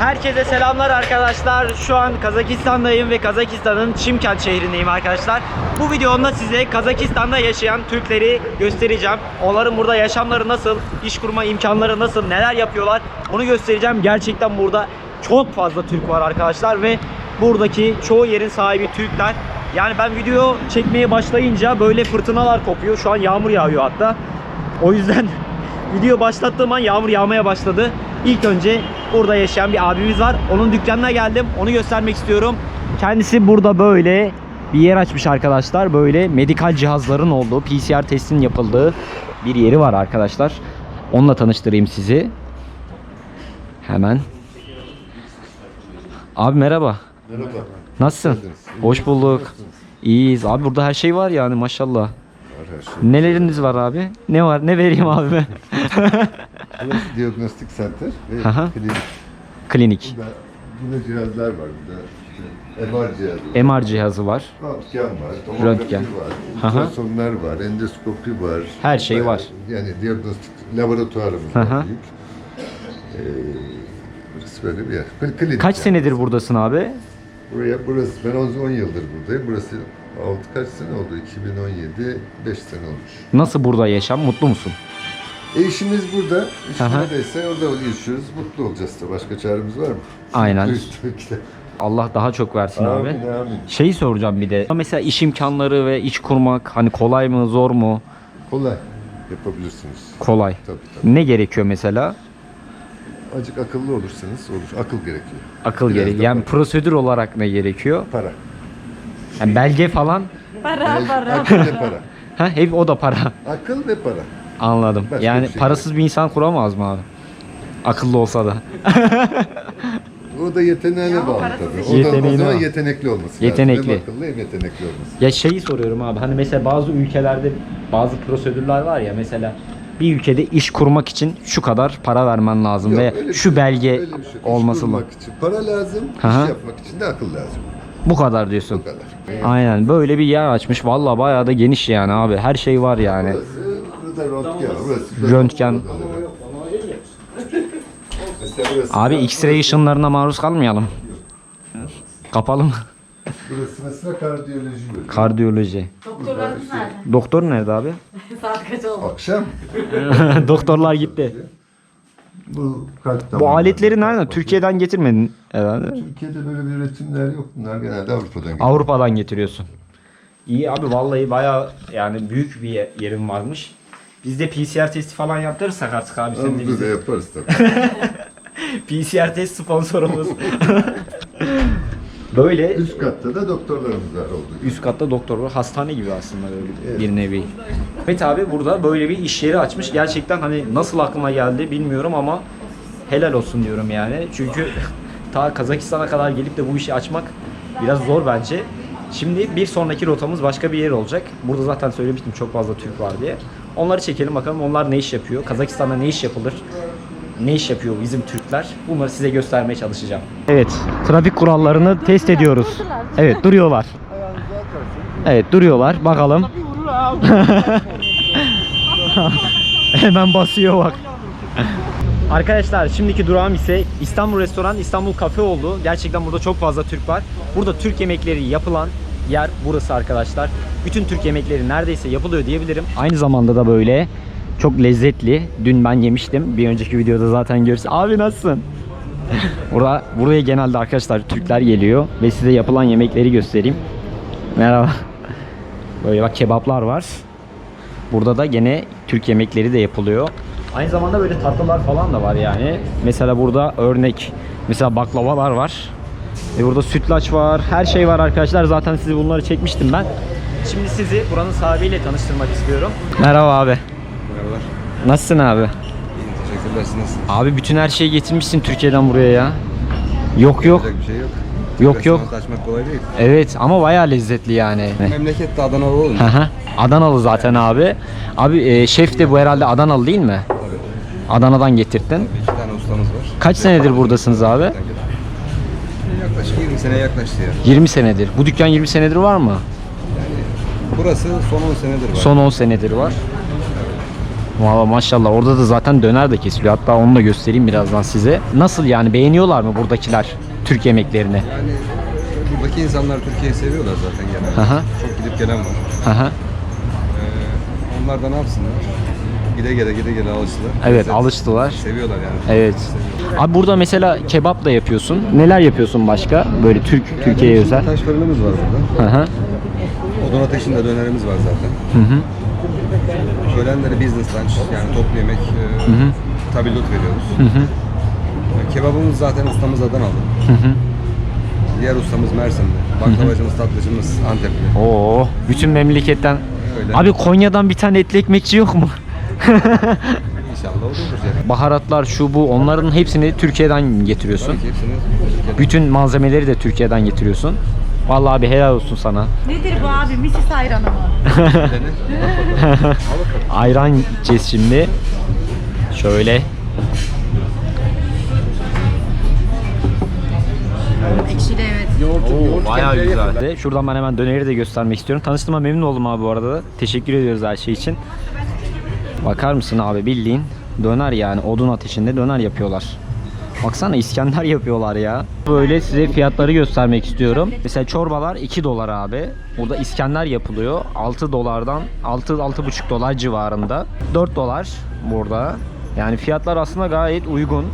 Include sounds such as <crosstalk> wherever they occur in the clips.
Herkese selamlar arkadaşlar. Şu an Kazakistan'dayım ve Kazakistan'ın Çimkent şehrindeyim arkadaşlar. Bu videomda size Kazakistan'da yaşayan Türkleri göstereceğim. Onların burada yaşamları nasıl, iş kurma imkanları nasıl, neler yapıyorlar onu göstereceğim. Gerçekten burada çok fazla Türk var arkadaşlar ve buradaki çoğu yerin sahibi Türkler. Yani ben video çekmeye başlayınca böyle fırtınalar kopuyor. Şu an yağmur yağıyor hatta. O yüzden video başlattığım an yağmur yağmaya başladı. İlk önce burada yaşayan bir abimiz var. Onun dükkanına geldim. Onu göstermek istiyorum. Kendisi burada böyle bir yer açmış arkadaşlar. Böyle medikal cihazların olduğu, PCR testinin yapıldığı bir yeri var arkadaşlar. Onunla tanıştırayım sizi. Hemen. Abi merhaba. Merhaba. Nasılsın? Hoş bulduk. İyiyiz. Abi burada her şey var yani maşallah. Şey. Neleriniz var abi? Ne var? Ne vereyim abime? <laughs> Burası Diagnostik Center ve Aha. klinik. Klinik. Burada, burada cihazlar var. Burada işte MR cihazı var. MR cihazı var. Röntgen var. Tomografi Röntgen. var. Aha. Ultrasonlar var. Endoskopi var. Her şey var. Yani diagnostik laboratuvarımız Aha. var büyük. Ee, burası böyle bir yer. Kl- Klinik Kaç yani. senedir buradasın abi? Buraya, burası, ben 10, 10 yıldır buradayım. Burası 6 kaç sene oldu? 2017, 5 sene olmuş. Nasıl burada yaşam? Mutlu musun? E işimiz burada. İş Aha. neredeyse orada yaşıyoruz. Mutlu olacağız da. Başka çaremiz var mı? Aynen. Allah daha çok versin abi. Amin amin. Şeyi soracağım bir de. Mesela iş imkanları ve iş kurmak hani kolay mı zor mu? Kolay yapabilirsiniz. Kolay. Tabii tabii. Ne gerekiyor mesela? Acık akıllı olursanız olur. Akıl gerekiyor. Akıl Biraz gerek. da Yani para. prosedür olarak ne gerekiyor? Para. Yani belge falan. Para para. Akıl ve para. Ha hep o da para. Akıl ve para. Anladım. Başka yani bir şey parasız bir insan kuramaz mı abi? Akıllı olsa da. O da yeteneğine bağlı tabii. O da Yeteneğine o zaman bağlı. yetenekli olması Yetenekli. lazım. Hem akıllı hem yetenekli olması. Ya şeyi soruyorum abi hani mesela bazı ülkelerde bazı prosedürler var ya mesela bir ülkede iş kurmak için şu kadar para vermen lazım Yok, ve bir şu şey- belge öyle bir şey. İş olması lazım. kurmak için para lazım, Aha. iş yapmak için de akıl lazım. Bu kadar diyorsun. Bu kadar. Aynen böyle bir yer açmış. Vallahi bayağı da geniş yani abi. Her şey var yani. Burası, burada röntgen, burası. Röntgen. Mesela burası, Abi X-ray ışınlarına maruz kalmayalım. Kapalı mı? Burası mesela kardiyoloji bölümü. Kardiyoloji. Doktorlarımız nerede? Doktor nerede abi? <laughs> Saat kaç oldu? Akşam <laughs> Doktorlar gitti. bu kalp Bu damarları- aletleri nereden? Türkiye'den getirmedin herhalde. Türkiye'de böyle bir üretimler yok. Bunlar genelde Avrupa'dan geliyor. Avrupa'dan getiriyorsun. İyi abi vallahi bayağı yani büyük bir ye- yerim varmış. Biz de PCR testi falan yaptırırsak artık abi sen de da bize. yaparız tabii. <laughs> PCR test sponsorumuz. <laughs> Böyle Üst katta da doktorlarımız var gibi. üst katta doktor var. Hastane gibi aslında böyle bir nevi. Evet abi burada böyle bir iş yeri açmış. Gerçekten hani nasıl aklıma geldi bilmiyorum ama helal olsun diyorum yani. Çünkü <laughs> ta Kazakistan'a kadar gelip de bu işi açmak biraz zor bence. Şimdi bir sonraki rotamız başka bir yer olacak. Burada zaten söylemiştim çok fazla Türk var diye. Onları çekelim bakalım onlar ne iş yapıyor. Kazakistan'da ne iş yapılır? Ne iş yapıyor bizim Türkler? Bunları size göstermeye çalışacağım. Evet, trafik kurallarını test ediyoruz. Evet, duruyorlar. Evet, duruyorlar. Bakalım. <laughs> Hemen basıyor bak. Arkadaşlar şimdiki durağım ise İstanbul Restoran, İstanbul Kafe oldu. Gerçekten burada çok fazla Türk var. Burada Türk yemekleri yapılan yer burası arkadaşlar. Bütün Türk yemekleri neredeyse yapılıyor diyebilirim. Aynı zamanda da böyle çok lezzetli. Dün ben yemiştim. Bir önceki videoda zaten görürsün. Abi nasılsın? <laughs> Burada buraya genelde arkadaşlar Türkler geliyor ve size yapılan yemekleri göstereyim. Merhaba. Böyle bak kebaplar var. Burada da gene Türk yemekleri de yapılıyor. Aynı zamanda böyle tatlılar falan da var yani. Mesela burada örnek mesela baklavalar var. Ve burada sütlaç var. Her şey var arkadaşlar. Zaten size bunları çekmiştim ben. Şimdi sizi buranın sahibiyle tanıştırmak istiyorum. Merhaba abi. Merhabalar. Nasılsın abi? İyiyim, teşekkürler. Siz nasılsınız? Abi bütün her şeyi getirmişsin Türkiye'den buraya ya. Yok yok. Yapacak bir şey yok. Yok, yok. Açmak kolay değil. Evet ama bayağı lezzetli yani. Memlekette Adanalı olun. Hı hı. Adanalı zaten abi. Abi e, şef de bu herhalde Adanalı değil mi? Tabii. Adana'dan getirdin. İki tane ustamız var. Kaç senedir buradasınız abi? Yaklaşık 20 sene yaklaştı ya. 20 senedir. Bu dükkan 20 senedir var mı? Burası son 10 senedir var. Son 10 senedir var. Valla maşallah orada da zaten döner de kesiliyor. Hatta onu da göstereyim birazdan size. Nasıl yani beğeniyorlar mı buradakiler Türk yemeklerini? Yani buradaki insanlar Türkiye'yi seviyorlar zaten genelde. Aha. Çok gidip gelen var. Aha. Ee, onlar da ne yapsınlar? Gide gele gide gele alıştılar. Evet Lezzet alıştılar. Seviyorlar yani. Evet. Abi burada mesela kebap da yapıyorsun. Neler yapıyorsun başka? Böyle Türk Türkiye'ye özel. Taş fırınımız var burada. Hı. Odun ateşinde dönerimiz var zaten. Hı hı. Ölenlere business lunch yani toplu yemek e, Hı hı. tabildot veriyoruz. Hı hı. E, Kebabımız zaten ustamız Adanalı. Hı hı. Diğer ustamız Mersinli. Baklavacımız, tatlıcımız Antepli. Oo, bütün memleketten. Öyle. Abi Konya'dan bir tane etli ekmekçi yok mu? <laughs> İnşallah olur yani. Baharatlar şu bu onların hepsini Türkiye'den getiriyorsun. Tabii ki hepsini Türkiye'den. Bütün malzemeleri de Türkiye'den getiriyorsun. Vallahi abi helal olsun sana. Nedir bu abi? Misis ayranı mı? <laughs> Ayran içeceğiz şimdi. Şöyle. Ekşili evet. Oo, bayağı güzel. Şuradan ben hemen döneri de göstermek istiyorum. Tanıştığıma memnun oldum abi bu arada da. Teşekkür ediyoruz her şey için. Bakar mısın abi bildiğin döner yani odun ateşinde döner yapıyorlar. Baksana İskender yapıyorlar ya. Böyle size fiyatları göstermek istiyorum. Mesela çorbalar 2 dolar abi. Burada İskender yapılıyor. 6 dolardan 6 6,5 dolar civarında. 4 dolar burada. Yani fiyatlar aslında gayet uygun.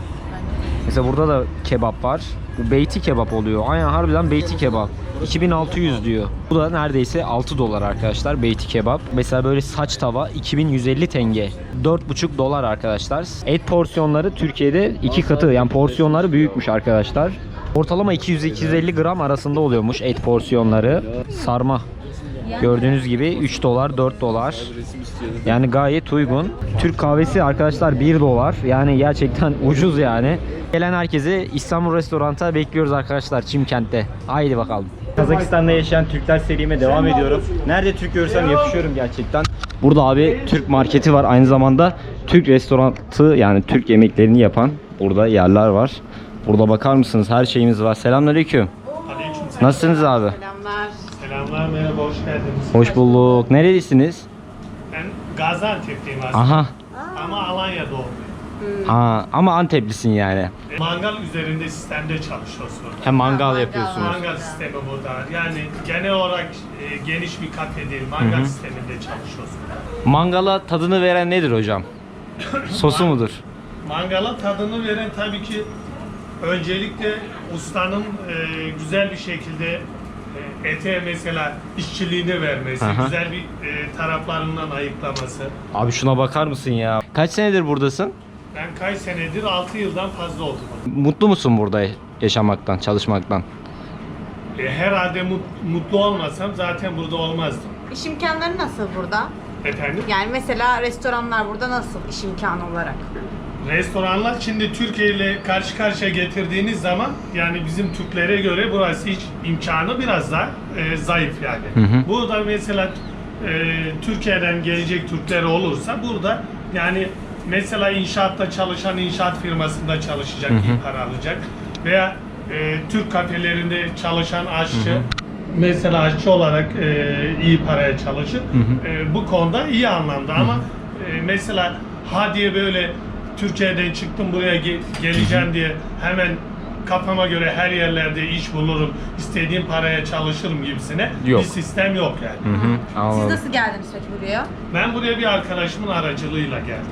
Mesela burada da kebap var. Bu beyti kebap oluyor. Aynen harbiden beyti kebap. 2600 diyor. Bu da neredeyse 6 dolar arkadaşlar beyti kebap. Mesela böyle saç tava 2150 tenge. 4,5 dolar arkadaşlar. Et porsiyonları Türkiye'de iki katı. Yani porsiyonları büyükmüş arkadaşlar. Ortalama 200-250 gram arasında oluyormuş et porsiyonları. Sarma. Gördüğünüz gibi 3 dolar 4 dolar. Yani gayet uygun. Türk kahvesi arkadaşlar 1 dolar. Yani gerçekten <laughs> ucuz yani. Gelen herkesi İstanbul Restorant'a bekliyoruz arkadaşlar Çimkent'te. Haydi bakalım. Kazakistan'da yaşayan Türkler serime devam ediyorum. Nerede Türk görürsem yapışıyorum gerçekten. Burada abi Türk marketi var. Aynı zamanda Türk restoranı yani Türk yemeklerini yapan burada yerler var. Burada bakar mısınız? Her şeyimiz var. Selamünaleyküm. Aleykümselam. Nasılsınız abi? Selamlar. Merhaba, hoş geldiniz. Hoş bulduk. Nerelisiniz? Ben Gaziantep'teyim aslında Aha. ama Alanya doğumluyum. Ha, ama Anteplisin yani. Mangal üzerinde sistemde çalışıyoruz burada. Hem mangal mangal. yapıyorsunuz. Mangal sistemi burada. Yani genel olarak e, geniş bir kafe değil, mangal sisteminde çalışıyoruz burada. Mangala tadını veren nedir hocam? <coughs> Sosu mudur? Mangala tadını veren tabii ki öncelikle ustanın e, güzel bir şekilde e, ete mesela işçiliğini vermesi, Aha. güzel bir e, taraflarından ayıklaması. Abi şuna bakar mısın ya? Kaç senedir buradasın? Ben kaç senedir 6 yıldan fazla oldu. Mutlu musun burada yaşamaktan, çalışmaktan? E, herhalde mut- mutlu olmasam zaten burada olmazdım. İş imkanları nasıl burada? Efendim? Yani mesela restoranlar burada nasıl iş imkanı olarak? Restoranlar şimdi Türkiye ile karşı karşıya getirdiğiniz zaman yani bizim Türklere göre burası hiç imkanı biraz daha e, zayıf yani. Hı hı. Burada mesela e, Türkiye'den gelecek Türkler olursa burada yani mesela inşaatta çalışan inşaat firmasında çalışacak, iyi para alacak veya e, Türk kafelerinde çalışan aşçı mesela aşçı olarak e, iyi paraya çalışır. E, bu konuda iyi anlamda ama e, mesela ha diye böyle Türkiye'den çıktım buraya ge- geleceğim diye hemen kafama göre her yerlerde iş bulurum, istediğim paraya çalışırım gibisine Yok. bir sistem yok yani. Hı, Siz anladım. nasıl geldiniz peki buraya? Ben buraya bir arkadaşımın aracılığıyla geldim.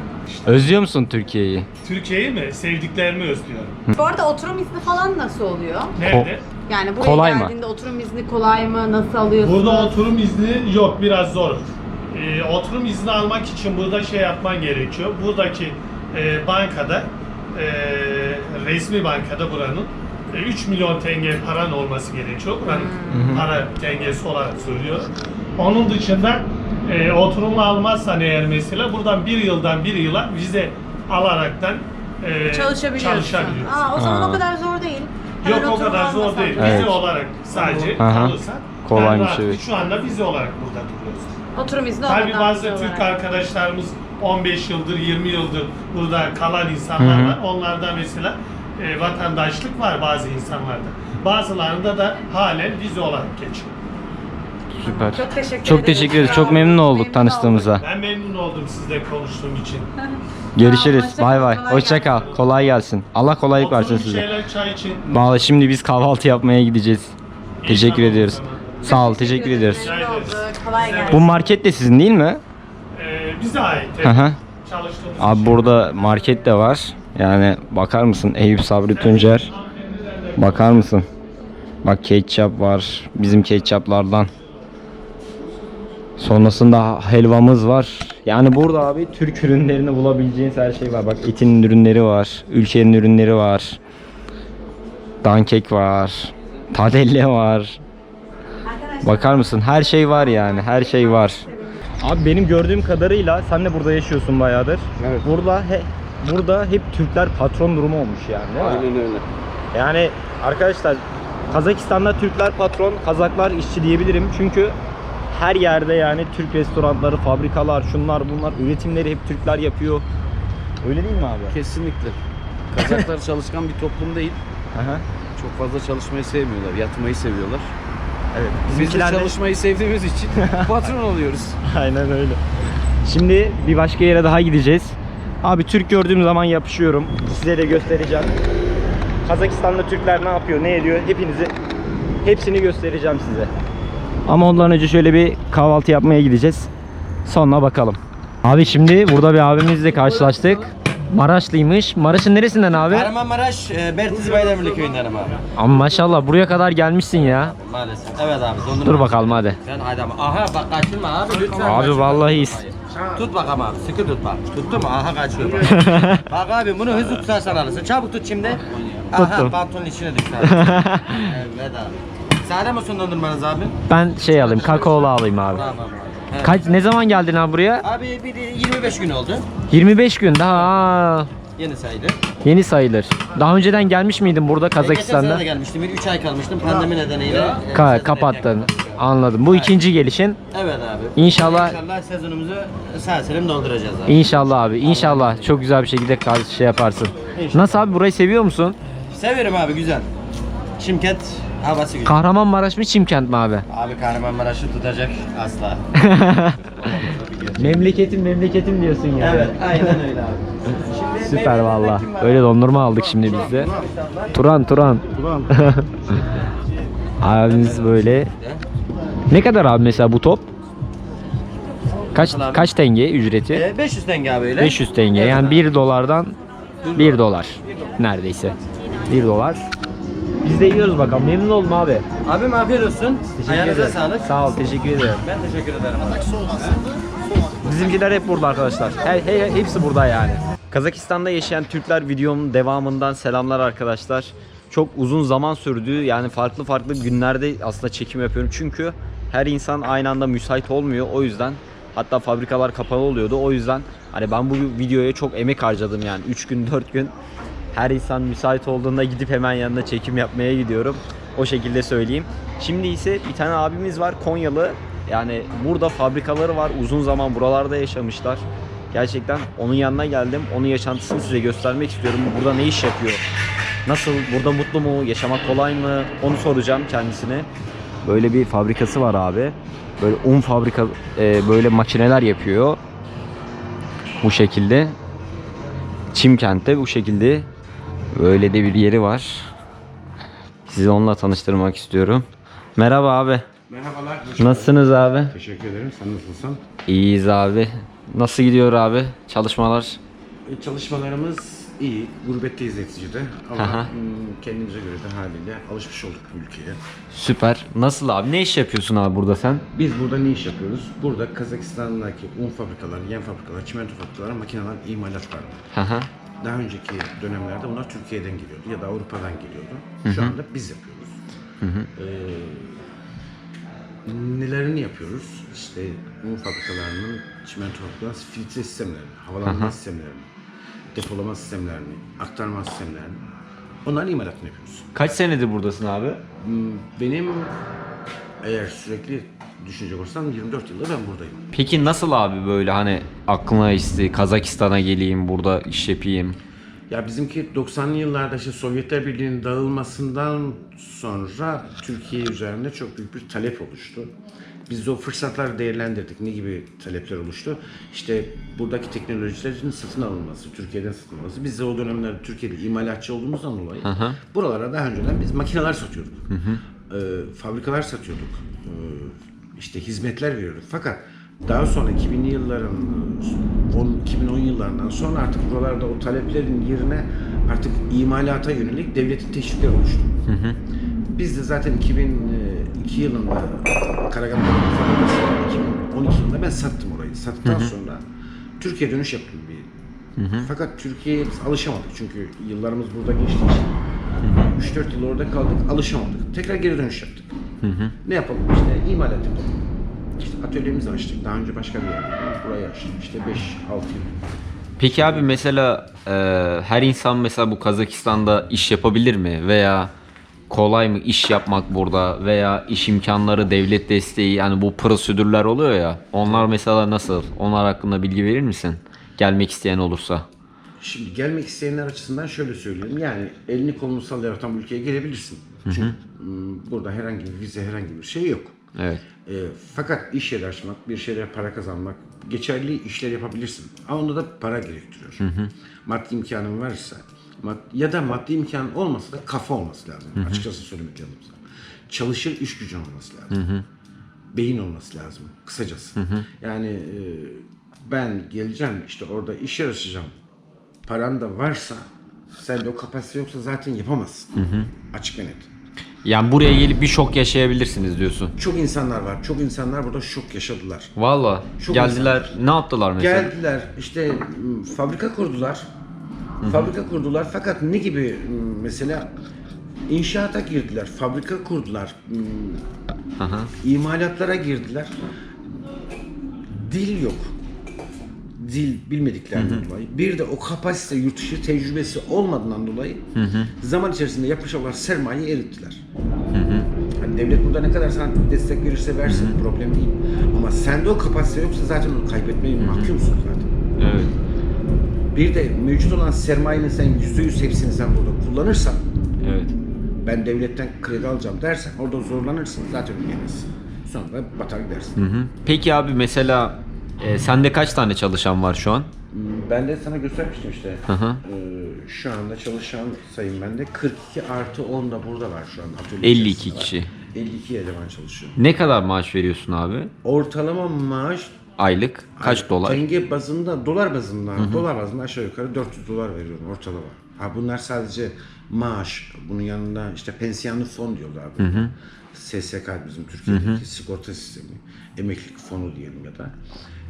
Özlüyor musun Türkiye'yi? Türkiye'yi mi? Sevdiklerimi özlüyorum. Bu arada oturum izni falan nasıl oluyor? Nerede? Yani buraya Kolay mı? geldiğinde oturum izni kolay mı? Nasıl alıyorsunuz? Burada oturum izni yok, biraz zor. Ee, oturum izni almak için burada şey yapman gerekiyor. Buradaki e, bankada, e, resmi bankada buranın e, 3 milyon tenge paran olması gerekiyor. Buranın para tengesi olarak söylüyor. Onun dışında e, oturumu almazsan eğer mesela buradan bir yıldan bir yıla vize alaraktan e, Çalışabiliyorsun. çalışabiliyorsun. Aa, o zaman Ha. o kadar zor değil. Yok Öyle o kadar zor almasan değil. da. Evet. Vize olarak sadece Aha. kalırsan ben rahat- evet. Şu anda vize olarak burada duruyoruz. Oturum izni Tabii olmadan bazı vize Türk olarak. arkadaşlarımız 15 yıldır, 20 yıldır burada kalan insanlar var. Onlarda mesela e, vatandaşlık var bazı insanlarda. Bazılarında da halen vize olarak geçiyor. Süper. Çok teşekkür Çok ederim. teşekkür ederiz. Çok memnun olduk Memnun tanıştığımıza. Ben memnun oldum sizle konuştuğum için. <laughs> Görüşürüz. Hoşça kal, Bay bay. kolay Hoşça kal. Kolay gelsin. Allah kolaylık versin Oturun size. şeyler çay için. Vallahi şimdi biz kahvaltı yapmaya gideceğiz. Teşekkür ediyoruz. Sağ ol. Teşekkür ediyoruz. Memnun olduk. Kolay gelsin. Bu market de sizin değil mi? Bize ait. Hı hı. Çalıştığımız Abi burada market de var. Yani bakar mısın Eyüp Sabri Tuncer. Bakar mısın? Bak ketçap var. Bizim ketçaplardan. Sonrasında helvamız var. Yani burada abi Türk ürünlerini bulabileceğiniz her şey var. Bak etin ürünleri var. Ülkenin ürünleri var. Dankek var. Tadelle var. Bakar mısın? Her şey var yani. Her şey var. Abi benim gördüğüm kadarıyla sen de burada yaşıyorsun bayağıdır. Evet. Burada he, burada hep Türkler patron durumu olmuş yani. değil mi? Aynen öyle. Yani arkadaşlar Kazakistan'da Türkler patron, Kazaklar işçi diyebilirim. Çünkü her yerde yani Türk restoranları, fabrikalar, şunlar bunlar üretimleri hep Türkler yapıyor. Öyle değil mi abi? Kesinlikle. Kazaklar <laughs> çalışkan bir toplum değil. Aha. Çok fazla çalışmayı sevmiyorlar. Yatmayı seviyorlar. Evet. Biz de Bizimkiler de- çalışmayı sevdiğimiz için <laughs> patron oluyoruz. Aynen öyle. Şimdi bir başka yere daha gideceğiz. Abi Türk gördüğüm zaman yapışıyorum. Size de göstereceğim. Kazakistan'da Türkler ne yapıyor, ne ediyor hepinizi hepsini göstereceğim size. Ama ondan önce şöyle bir kahvaltı yapmaya gideceğiz. Sonra bakalım. Abi şimdi burada bir abimizle karşılaştık. Maraşlıymış. Maraş'ın neresinden abi? Kahramanmaraş, e, Bertiz Baydemirli köyündenim abi. Ama maşallah buraya kadar gelmişsin ya. Maalesef. Evet abi dondurma. Dur bakalım hadi. Sen haydi ama. Aha bak kaçırma abi lütfen. Abi kaçırma. vallahi is- Tut bakalım abi sıkı tut bak. Tuttu mu? Aha kaçıyor bak. <laughs> bak abi bunu hızlı tutarsan alırsın. Çabuk tut şimdi. Aha Tuttum. pantolonun içine düş abi. <laughs> evet abi. Sade mi olsun dondurmanız abi? Ben şey alayım, kakaolu alayım abi. Tamam abi. Kaç ne zaman geldin abi buraya? Abi bir de 25 gün oldu. 25 gün daha aa, Yeni sayılır. yeni sayılır. Daha önceden gelmiş miydin burada Geçen sene Kazakistan'da? de gelmiştim. Bir 3 ay kalmıştım. Pandemi nedeniyle. e, Ka- sezon kapattın. erken. Anladım. Bu ikinci gelişin. Evet abi. İnşallah- İnşallah sezonumuzu sağ salim dolduracağız abi. İnşallah abi. İnşallah çok güzel bir şekilde kar- şey yaparsın. İnşallah. Nasıl abi burayı seviyor musun? Severim abi güzel. Şimket havası güzel. Kahramanmaraş mı Çimkent mi abi? abi Kahramanmaraş'ı tutacak asla. <laughs> Memleketim memleketim diyorsun yani. evet aynen öyle abi. Şimdi Süper meyvelerden valla. kim var? Öyle dondurma aldık şimdi biz de. Turan Turan. <laughs> Abimiz böyle. Ne kadar abi mesela bu top? Kaç Abi. kaç tenge ücreti? Ee, 500 tenge abi öyle. 500 tenge. Yani abi. 1 dolardan 1 dolar. Neredeyse. 1 dolar. Biz de yiyoruz bakalım. Memnun oldum abi. Abim afiyet olsun. Ayağınıza ederim. sağlık. Sağ ol. Teşekkür ederim. Ben teşekkür ederim. Bizimkiler hep burada arkadaşlar. He, he- hepsi burada yani. Kazakistan'da yaşayan Türkler videomun devamından selamlar arkadaşlar. Çok uzun zaman sürdü. Yani farklı farklı günlerde aslında çekim yapıyorum. Çünkü her insan aynı anda müsait olmuyor. O yüzden hatta fabrikalar kapalı oluyordu. O yüzden hani ben bu videoya çok emek harcadım yani. 3 gün 4 gün her insan müsait olduğunda gidip hemen yanına çekim yapmaya gidiyorum. O şekilde söyleyeyim. Şimdi ise bir tane abimiz var Konyalı. Yani burada fabrikaları var. Uzun zaman buralarda yaşamışlar. Gerçekten onun yanına geldim. Onun yaşantısını size göstermek istiyorum. Burada ne iş yapıyor? Nasıl? Burada mutlu mu? Yaşamak kolay mı? Onu soracağım kendisine. Böyle bir fabrikası var abi. Böyle un fabrika e, böyle makineler yapıyor. Bu şekilde. Çimkent'te bu şekilde böyle de bir yeri var. Sizi onunla tanıştırmak istiyorum. Merhaba abi. Merhabalar. Nasılsınız abi? Teşekkür ederim. Sen nasılsın? İyiyiz abi. Nasıl gidiyor abi çalışmalar? E, çalışmalarımız iyi. Gurbetteyiz neticede. Ama Aha. mm, kendimize göre de haliyle alışmış olduk bu ülkeye. Süper. Nasıl abi? Ne iş yapıyorsun abi burada sen? Biz burada ne iş yapıyoruz? Burada Kazakistan'daki un fabrikaları, yem fabrikaları, çimento fabrikaları, makineler imalat var. Hı. Daha önceki dönemlerde bunlar Türkiye'den geliyordu ya da Avrupa'dan geliyordu. Şu anda biz yapıyoruz. Ee, nelerini yapıyoruz? İşte un fabrikalarının, çimento filtre sistemlerini, havalandırma sistemlerini, depolama sistemlerini, aktarma sistemlerini. Onların imalatını yapıyoruz. Kaç senedir buradasın abi? Hmm, Benim eğer sürekli düşünecek olursam 24 yıldır ben buradayım. Peki nasıl abi böyle hani aklına isti Kazakistan'a geleyim burada iş yapayım? Ya bizimki 90'lı yıllarda işte Sovyetler Birliği'nin dağılmasından sonra Türkiye üzerinde çok büyük bir talep oluştu. Biz de o fırsatları değerlendirdik. Ne gibi talepler oluştu? İşte buradaki teknolojilerin satın alınması, Türkiye'den satın alınması. Biz de o dönemler Türkiye'de imalatçı olduğumuzdan dolayı buralara daha önceden biz makineler satıyorduk. Ee, fabrikalar satıyorduk. Ee, işte hizmetler veriyorduk. Fakat daha sonra 2000'li yılların e, 10 2010 yıllarından sonra artık buralarda o taleplerin yerine artık imalata yönelik devletin teşvikleri oluştu. Biz de zaten 2002 yılında Karaganda fabrikası 2012 yılında ben sattım orayı. Sattıktan sonra Türkiye dönüş yaptım bir. Fakat Türkiye'ye biz alışamadık çünkü yıllarımız burada geçtiği için. 3-4 yıl orada kaldık, alışamadık. Tekrar geri dönüş yaptık. Ne yapalım işte imalat yapalım. İşte atölyemizi açtık. Daha önce başka bir yerde. Burayı açtık. İşte 5-6 yıl. Peki abi mesela e, her insan mesela bu Kazakistan'da iş yapabilir mi? Veya kolay mı iş yapmak burada? Veya iş imkanları, devlet desteği yani bu prosedürler oluyor ya. Onlar mesela nasıl? Onlar hakkında bilgi verir misin? Gelmek isteyen olursa. Şimdi gelmek isteyenler açısından şöyle söyleyeyim. Yani elini kolunu sallayarak tam ülkeye gelebilirsin. Çünkü m, burada herhangi bir vize, herhangi bir şey yok. Evet. E, fakat iş yeri açmak, bir şeyler para kazanmak, geçerli işler yapabilirsin. Ama onda da para gerektiriyor. Maddi imkanın varsa mad- ya da maddi imkan olmasa da kafa olması lazım. Açıkçası söylemek lazım. Çalışır iş gücün olması lazım. Beyin olması lazım. Kısacası. Yani e, ben geleceğim işte orada iş yeri açacağım. Paran da varsa sende o kapasite yoksa zaten yapamazsın. Açık ve net. Yani buraya gelip bir şok yaşayabilirsiniz diyorsun. Çok insanlar var. Çok insanlar burada şok yaşadılar. Valla Çok geldiler ne yaptılar mesela? Geldiler işte m, fabrika kurdular. Fabrika kurdular fakat ne gibi m, mesela inşaata girdiler, fabrika kurdular, m, Aha. imalatlara girdiler. Dil yok. Dil bilmediklerinden dolayı. Bir de o kapasite, yurt dışı tecrübesi olmadığından dolayı zaman içerisinde yapmış olan sermayeyi erittiler. Hani devlet burada ne kadar sana destek verirse versin problem değil. Ama sende o kapasite yoksa zaten onu kaybetmeye mahkumsun zaten. Evet. Bir de mevcut olan sermayenin sen yüzde yüz hepsini sen burada kullanırsan Evet. ben devletten kredi alacağım dersen orada zorlanırsın zaten ödeyemezsin. Sonra batar gidersin. Hı. Peki abi mesela e, sende kaç tane çalışan var şu an? Ben de sana göstermiştim işte. hı. Ee, şu anda çalışan sayım bende 42 artı 10 da burada var şu an. atölye 52 içerisinde var. kişi. 52 eleman çalışıyor. Ne kadar maaş veriyorsun abi? Ortalama maaş Aylık kaç dolar? Tenge bazında, dolar bazında, dolar bazında aşağı yukarı 400 dolar veriyorum ortalama. Ha bunlar sadece maaş. Bunun yanında işte pensiyonlu fon diyorlar. Hı SSK bizim Türkiye'deki sigorta sistemi. Emeklilik fonu diyelim ya da.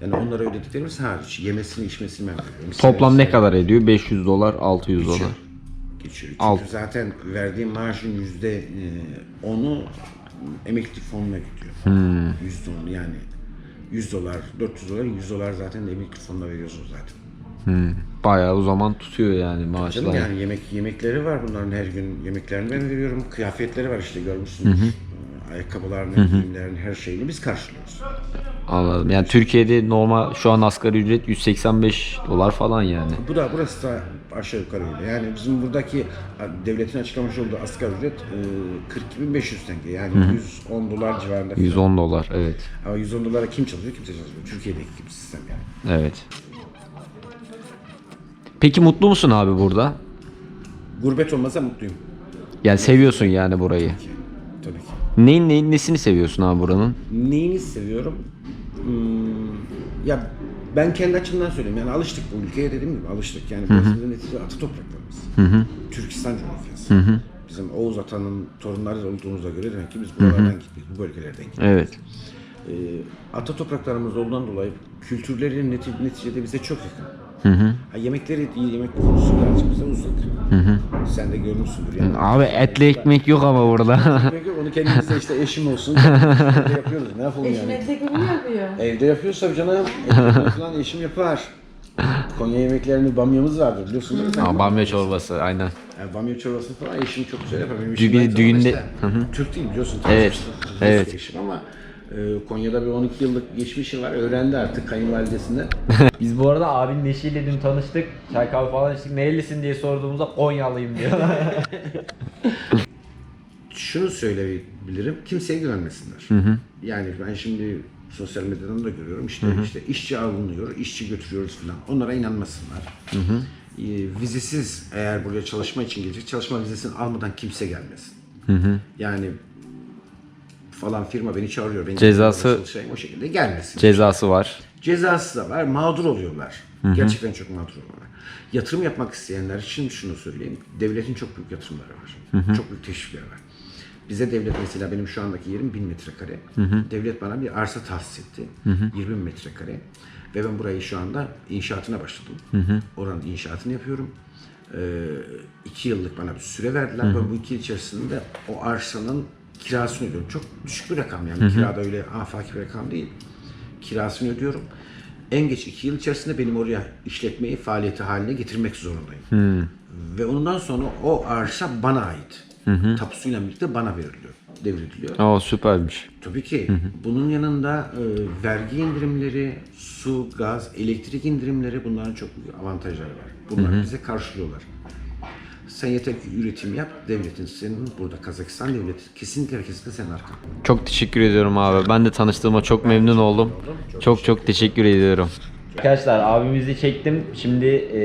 Yani onlara ödediklerimiz hariç. Yemesini içmesini ben veriyorum. Toplam ne kadar ediyor? 500 dolar, 600 dolar. Geçiyor. Geçiyor. Çünkü Alt. zaten verdiğim maaşın yüzde e, onu emeklilik fonuna gidiyor. Hmm. Yüzde onu yani 100 dolar, 400 dolar, 100 dolar zaten emeklilik fonuna veriyorsunuz zaten. Bayağı o zaman tutuyor yani Canım maaşlar. yani yemek yemekleri var bunların her gün yemeklerini ben veriyorum. Kıyafetleri var işte görmüşsünüz. Ee, Ayakkabılarını, giyimlerini, her şeyini biz karşılıyoruz. Anladım. Yani Türkiye'de normal şu an asgari ücret 185 dolar falan yani. Bu da burası da aşağı yukarı öyle. Yani bizim buradaki devletin açıklamış olduğu asgari ücret e, 42.500 tenge. Yani 110 dolar civarında. falan. 110 dolar evet. Ama 110 dolara kim çalışıyor? Kimse çalışmıyor. Türkiye'deki gibi sistem yani. Evet. Peki mutlu musun abi burada? Gurbet olmasa mutluyum. Yani seviyorsun yani burayı. Tabii ki. Neyin, neyin nesini seviyorsun abi buranın? Neyini seviyorum? Hmm, ya ben kendi açımdan söyleyeyim. Yani alıştık bu ülkeye dediğim gibi alıştık. Yani burası bizim neticede ata topraklarımız. Türkistan coğrafyası. Bizim Oğuz Atan'ın torunları olduğumuza göre demek ki biz buralardan gittik, bu bölgelerden gittik. Evet. Ee, ata topraklarımız olduğundan dolayı kültürleri neti- neticede bize çok yakın. Ha, yemekleri iyi yemek konusu birazcık bize uzak. Sen de görmüşsündür yani. Abi etli ekmek yok ama burada. Onu kendimize işte eşim olsun. <laughs> Evde yapıyoruz. Ne yapalım yani? Eşim mi yapıyor? Evde yapıyoruz tabii canım. Evde falan eşim yapar. Konya yemeklerini bamyamız vardır biliyorsun değil mi? Aa, bamya çorbası aynen. Yani bamya çorbası falan eşim çok güzel yapar. Benim Düğün- eşim zamanda düğünde- işte Türk değil biliyorsun. Evet, Tanışmıştık. evet. Eşim ama e, Konya'da bir 12 yıllık geçmişi var. Öğrendi artık kayınvalidesinden. <laughs> Biz bu arada abinin eşiyle dün tanıştık. Çay kahve falan içtik. Nerelisin diye sorduğumuzda Konyalıyım diyor. <laughs> şunu söyleyebilirim. Kimseye güvenmesinler. Yani ben şimdi sosyal medyadan da görüyorum. işte işte işçi alınıyor, işçi götürüyoruz falan. Onlara inanmasınlar. Ee, vizesiz eğer buraya çalışma için gelecek, çalışma vizesini almadan kimse gelmesin. Yani falan firma beni çağırıyor. Beni Cezası- o şekilde gelmesin. Cezası var. Cezası da var. Mağdur oluyorlar. Gerçekten çok mağdur oluyorlar. Yatırım yapmak isteyenler için şunu söyleyeyim. Devletin çok büyük yatırımları var. Çok büyük teşvikleri var. Bize devlet mesela benim şu andaki yerim 1000 metrekare. Devlet bana bir arsa tahsis etti. 20 metrekare. Ve ben burayı şu anda inşaatına başladım. Oranın inşaatını yapıyorum. Ee, iki yıllık bana bir süre verdiler. Ben bu iki yıl içerisinde o arsanın kirasını ödüyorum. Çok düşük bir rakam yani. Kirada öyle afaki bir rakam değil kirasını ödüyorum. En geç iki yıl içerisinde benim oraya işletmeyi faaliyeti haline getirmek zorundayım. Ve ondan sonra o arsa bana ait. Tapusuyla birlikte bana veriliyor, devrediliyor. Aa süpermiş. Tabii ki bunun yanında e, vergi indirimleri, su, gaz, elektrik indirimleri bunların çok avantajları var. Bunlar bize karşılıyorlar. Sen yeter ki üretim yap, devletin senin burada Kazakistan devleti kesinlikle kesinlikle senin arkan. Çok teşekkür ediyorum abi. Ben de tanıştığıma çok memnun oldum. Çok çok teşekkür ediyorum. Arkadaşlar abimizi çektim. Şimdi e,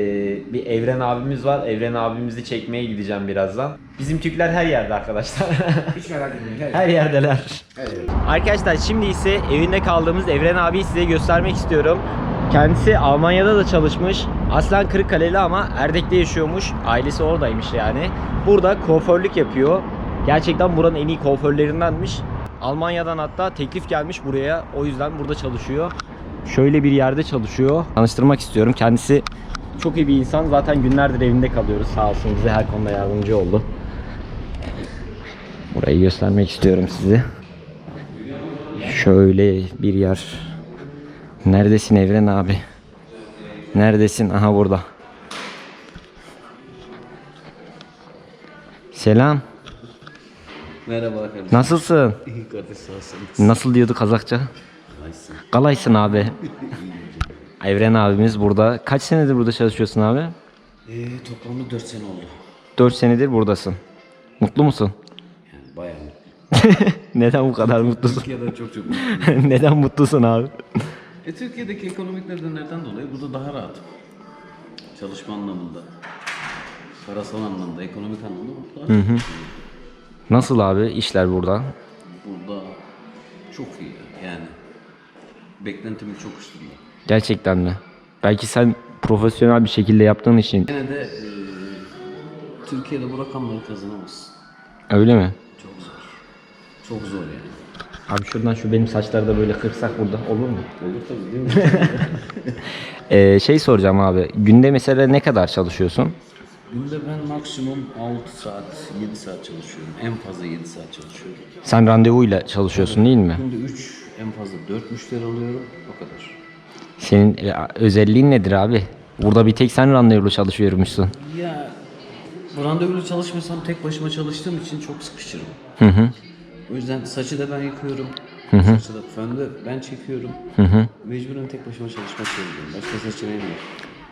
bir Evren abimiz var. Evren abimizi çekmeye gideceğim birazdan. Bizim Türkler her yerde arkadaşlar. <laughs> Hiç merak etmeyin. her yerdeler. Arkadaşlar şimdi ise evinde kaldığımız Evren abi size göstermek istiyorum. Kendisi Almanya'da da çalışmış. Aslen Kırıkkaleli ama Erdek'te yaşıyormuş. Ailesi oradaymış yani. Burada kuaförlük yapıyor. Gerçekten buranın en iyi kuaförlerindenmiş. Almanya'dan hatta teklif gelmiş buraya. O yüzden burada çalışıyor. Şöyle bir yerde çalışıyor. Tanıştırmak istiyorum. Kendisi çok iyi bir insan. Zaten günlerdir evinde kalıyoruz. Sağ olsun bize her konuda yardımcı oldu. Burayı göstermek istiyorum size. Şöyle bir yer. Neredesin Evren abi? Neredesin? Aha burada. Selam. Merhaba kardeşim. Nasılsın? İyi kardeş sağ olsun. Nasıl diyordu Kazakça? Kalaysın abi. <laughs> Evren abimiz burada. Kaç senedir burada çalışıyorsun abi? Ee, toplamda 4 sene oldu. 4 senedir buradasın. Mutlu musun? Yani bayağı mutlu. <laughs> Neden bu kadar mutlusun? Türkiye'den çok çok mutlu. <laughs> Neden mutlusun abi? E, Türkiye'deki ekonomik nedenlerden dolayı burada daha rahat. Çalışma anlamında. Parasal anlamda, ekonomik anlamda mutlu. Hı Nasıl abi işler burada? Burada çok iyi yani. Beklentimin çok üstünde. Gerçekten mi? Belki sen profesyonel bir şekilde yaptığın için Yine de e, Türkiye'de bu rakamları kazanamazsın. öyle mi? Çok zor. Çok zor yani. Abi şuradan şu benim saçları da böyle kırsak burada olur mu? Olur tabii değil mi? <laughs> Ee, şey soracağım abi. Günde mesela ne kadar çalışıyorsun? Günde ben maksimum 6 saat, 7 saat çalışıyorum. En fazla 7 saat çalışıyorum. Sen randevuyla çalışıyorsun değil mi? Günde 3, en fazla 4 müşteri alıyorum. O kadar. Senin e, özelliğin nedir abi? Burada bir tek sen randevulu çalışıyormuşsun. Ya randevulu çalışmasam tek başıma çalıştığım için çok sıkışırım. Hı hı. O yüzden saçı da ben yıkıyorum. Saçı da fönü de ben çekiyorum. Mecburen tek başıma çalışmak zorundayım. Başka seçeneğim yok.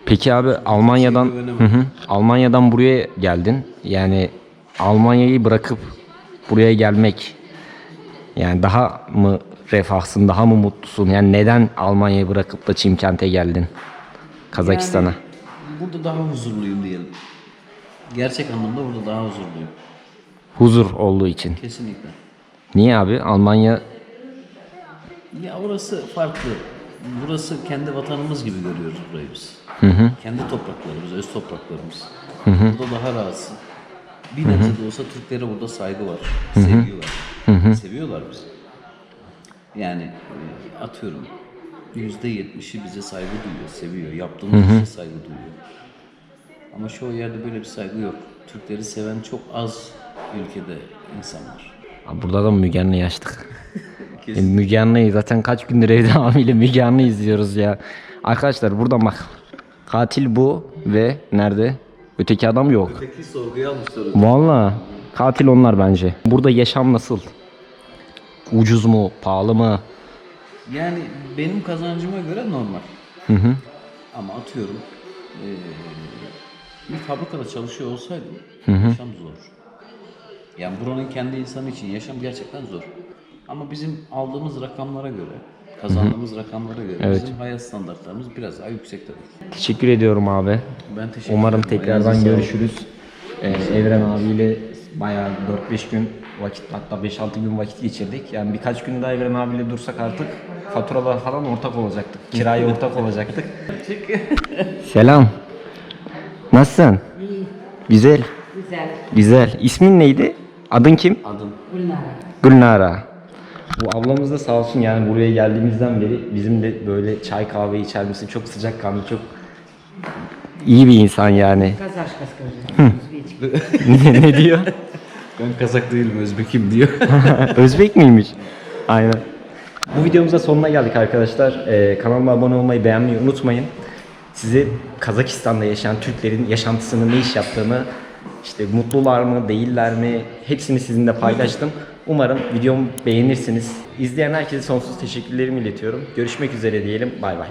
Peki abi Almanya'dan hı hı. Almanya'dan buraya geldin. Yani Almanya'yı bırakıp buraya gelmek yani daha mı refahsın, daha mı mutlusun? Yani neden Almanya'yı bırakıp da Çimkent'e geldin? Kazakistan'a. Yani burada daha huzurluyum diyelim. Gerçek anlamda burada daha huzurluyum. Huzur olduğu için. Kesinlikle. Niye abi? Almanya Ya orası farklı. Burası kendi vatanımız gibi görüyoruz burayı biz. Kendi topraklarımız, öz topraklarımız. Burada daha rahatsın. Bir nebze de olsa Türklere burada saygı var. Seviyorlar. Seviyorlar bizi. Yani e, atıyorum yüzde yetmişi bize saygı duyuyor, seviyor. Yaptığımız işe saygı duyuyor. Ama şu yerde böyle bir saygı yok. Türkleri seven çok az ülkede insan var. Abi Burada da Müge Anlı'yı açtık. <laughs> E, Müge Anlı'yı zaten kaç gündür evde <laughs> hamile Müge Anlı izliyoruz ya. Arkadaşlar buradan bak. Katil bu ve nerede? Öteki adam yok. Peki sorguya almışlar Valla katil onlar bence. Burada yaşam nasıl? Ucuz mu? Pahalı mı? Yani benim kazancıma göre normal. Hı hı. Ama atıyorum eee, bir fabrikada çalışıyor olsaydım yaşam zor. Yani buranın kendi insanı için yaşam gerçekten zor. Ama bizim aldığımız rakamlara göre, kazandığımız rakamlara göre Evet. bizim hayat standartlarımız biraz daha yüksek tabii. Teşekkür ediyorum abi. Ben teşekkür Umarım ederim. tekrardan Ayağınıza sağlık. görüşürüz. Ee, Evren abiyle bayağı 4-5 gün vakit hatta 5-6 gün vakit geçirdik. Yani birkaç gün daha Evren abiyle dursak artık faturalar falan ortak olacaktık. Kiraya ortak olacaktık. Selam. Nasılsın? İyi. Güzel. Güzel. Güzel. İsmin neydi? Adın kim? Adım. Gülnara. Gülnara. Bu ablamız da sağ olsun yani buraya geldiğimizden beri bizim de böyle çay kahve içermesi çok sıcak kanlı çok iyi bir insan yani. Kaz aşk <laughs> ne, ne diyor? Ben Kazak değilim Özbekim diyor. <laughs> Özbek miymiş? Aynen. Bu videomuzda sonuna geldik arkadaşlar. Ee, kanalıma abone olmayı, beğenmeyi unutmayın. Size Kazakistan'da yaşayan Türklerin yaşantısını, ne iş yaptığını, işte mutlular mı, değiller mi hepsini sizinle paylaştım. Umarım videomu beğenirsiniz. İzleyen herkese sonsuz teşekkürlerimi iletiyorum. Görüşmek üzere diyelim. Bay bay.